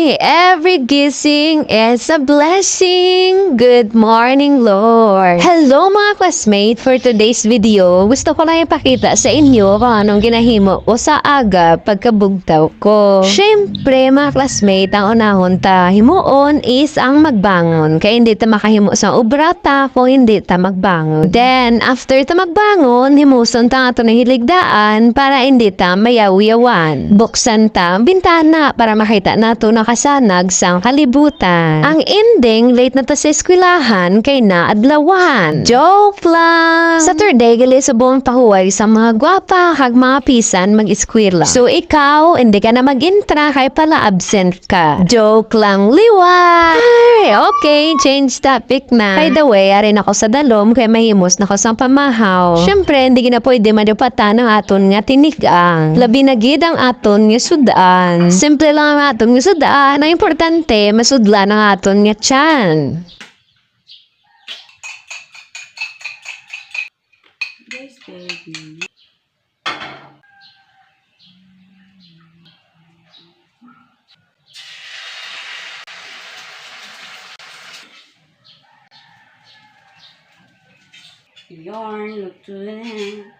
Every gising is a blessing. Good morning, Lord. Hello mga classmate. For today's video, gusto ko lang ipakita sa inyo kung anong ginahimo ko sa aga pagkabugtaw ko. Siyempre, mga classmate, ang unahon ta himuon is ang magbangon. Kaya hindi ta makahimo sa obrata kung hindi ta magbangon. Then, after ta magbangon, himuson ta ato ng hiligdaan para hindi ta mayaw-yawan. Buksan ta bintana para makita nato nakasanag sang kalibutan. Ang ending, late na ta sa eskwelahan kay na adlawan. Joke lang! Saturday, gali sa buong pahuway sa mga gwapa kag mga pisan mag-eskwela. So ikaw, hindi ka na mag-intra kay pala absent ka. Joke lang, liwa! Ay, okay, change topic na. By the way, arin ako sa dalom kay mahimos na ko sa pamahaw. Siyempre, hindi na pwede madupatan ang aton nga tinigang. Labi na gid ang aton nga sudan. Simple lang ang aton nga sudan. Ang importante, masudlan ang aton nga tiyan. Baby. Yarn, look to the.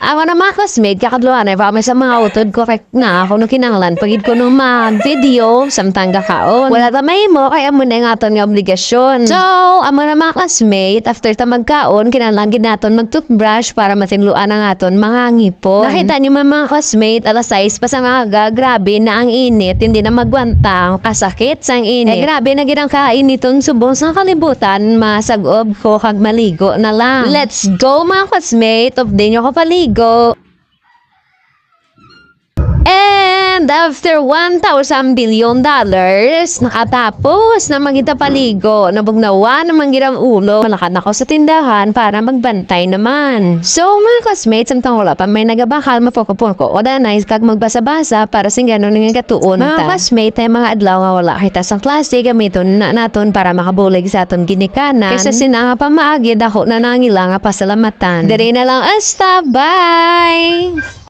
Ako na mga classmate, kakadluan ay pa sa mga utod correct na ako nung kinanglan pagid ko nung mag-video samtang kakaon. Wala ta may mo kaya mo na yung aton nga obligasyon. So, amo na mga classmate, after ta magkaon, kinanglan gid naton mag-toothbrush para matinluan ang aton mga ngipon. Nakita niyo mga mga classmate, alas 6 pa sa mga grabe na ang init, hindi na magwanta ang kasakit sang init. Eh, grabe na gid ang kainitong subong sa kalibutan, masagob ko kag maligo na lang. Let's go mga classmate, din nyo ko paligo. And after 1,000 billion dollars, nakatapos na magita paligo. Nabugnawa naman girang ulo. Malakad ako sa tindahan para magbantay naman. So, mga classmates, samtang wala pa may nagabakal, mapokopon ko. O nice kag magbasa-basa para sing gano'n nga katuon Mga classmates, ay mga adlaw nga wala kita sa klase, gamiton na naton para makabulig sa aton ginikanan. Kaysa sinanga pa maagi, dako na nangila nga pasalamatan. Dari na lang, asta, bye!